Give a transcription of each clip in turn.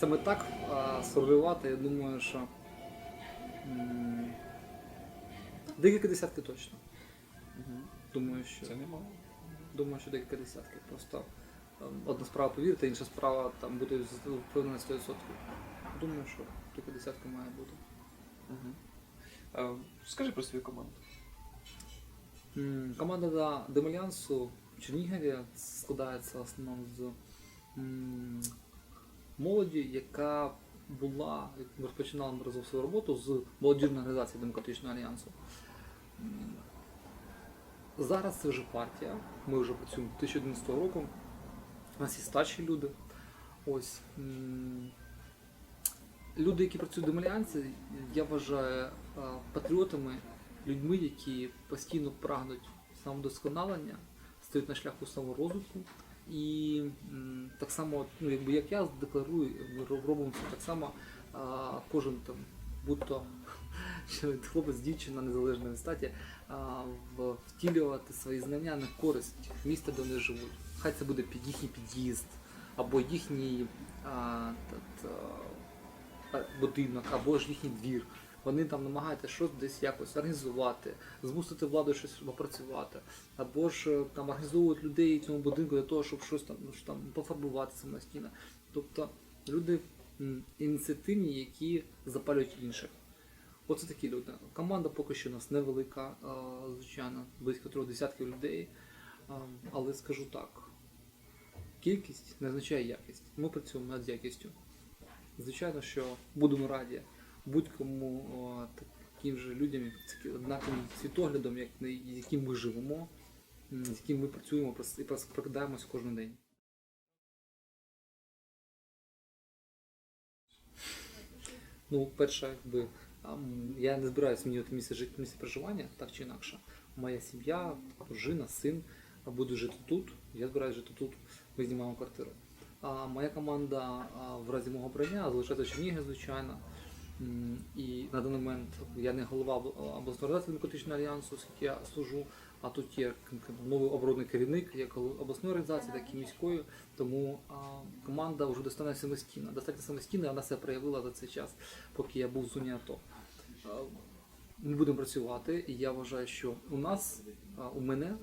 саме так а, сформулювати, я думаю, що м, декілька десятків точно. Думаю, що Це немало. думаю, що декілька десятків. Просто ем, одна справа повірити, інша справа там бути з- впевнений на 100%. Думаю, що кілька десятків має бути. Угу. А, скажи про свою команду. М, Команда да- Демальянсу в Чернігові складається в основному з м, молоді, яка була, ми розпочинали разом свою роботу з молодіжної організації Демократичного альянсу. Зараз це вже партія. Ми вже працюємо 2011 року. У нас є старші люди. Ось. Люди, які працюють в Демальянсі, я вважаю е, патріотами, людьми, які постійно прагнуть самодосконалення, стають на шляху саморозвитку. І так само, ну, якби як я декларую, ми робимо це так само, а, кожен там, будь-то хлопець, дівчина незалежно від статі, а, в- втілювати свої знання на користь міста, де вони живуть. Хай це буде під їхній під'їзд, або їхній а, тат, а, будинок, або ж їхній двір. Вони там намагаються щось десь якось організувати, змусити владу щось попрацювати, або ж е, там організовують людей цьому будинку для того, щоб щось там, ну, там пофарбувати самостійно. Тобто люди ініціативні, які запалюють інших. Оце такі люди. Команда поки що у нас невелика, е, звичайно, близько трьох десятків людей. Е, Але скажу так: кількість не означає якість. Ми працюємо над якістю. Звичайно, що будемо раді будь-кому таким же людям, як однаковим світоглядом, як з яким ми живемо, з яким ми працюємо і прокидаємося кожен день. Ну, перше, якби я не збираюся змінювати місце життя, місце проживання, так чи інакше. Моя сім'я, дружина, син будуть жити тут. Я збираюся жити тут. Ми знімаємо квартиру. А моя команда в разі мого обрання залишається в звичайно. І на даний момент я не голова обласної організації демократичного альянсу, оскільки я служу, а тут є новий оборонний керівник як обласної організації, так і міської. Тому команда вже достатньо самостійна. Достатньо самостійна, вона себе проявила за цей час, поки я був в зоні АТО. Ми будемо працювати, і я вважаю, що у нас, у мене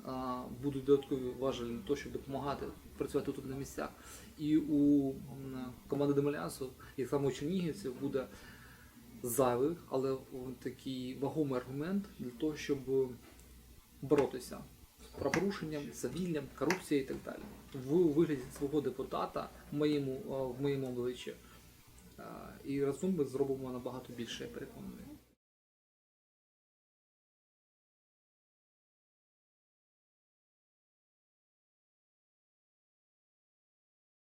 будуть додаткові важелі на те, щоб допомагати працювати тут на місцях. І у команди Демалянсу, як саме у Чернігівців, буде зайвий, але такий вагомий аргумент для того, щоб боротися з правопорушенням, завіллям, корупцією і так далі. В вигляді свого депутата в моєму, в моєму обличчі. І разом ми зробимо набагато більше, я переконаний.